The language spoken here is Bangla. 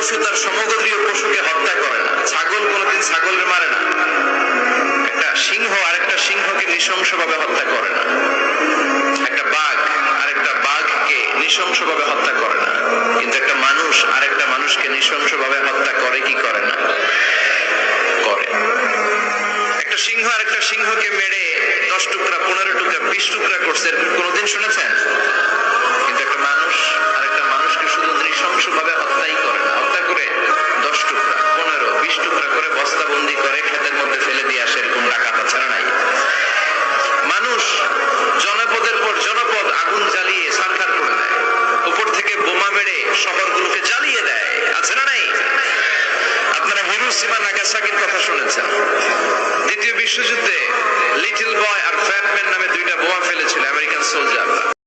পশু তার সমগোত্রীয় পশুকে হত্যা করে না। ছাগল কোনোদিন ছাগলের মারে না। একটা সিংহ আরেকটা সিংহকে নৃশংসভাবে হত্যা করে না। একটা বাঘ আরেকটা বাঘকে নৃশংসভাবে হত্যা করে না। কিন্তু একটা মানুষ আরেকটা মানুষকে নৃশংসভাবে হত্যা করে কি করে না? করে। একটা সিংহ আরেকটা সিংহকে মেরে দশ টুকরা, পনেরো টুকরা, বিশ টুকরা করছে, এরকম কোনোদিন শুনেছেন? বোমা মেরে শহরগুলোকে জ্বালিয়ে দেয়। আছে না নাই? আপনারা হিরোসীমা নাগাসাকির কথা শুনেছেন। দ্বিতীয় বিশ্বযুদ্ধে লিটল বয় আর ফ্যাটম্যান নামে দুইটা বোমা ফেলেছিল আমেরিকান সোলজাররা।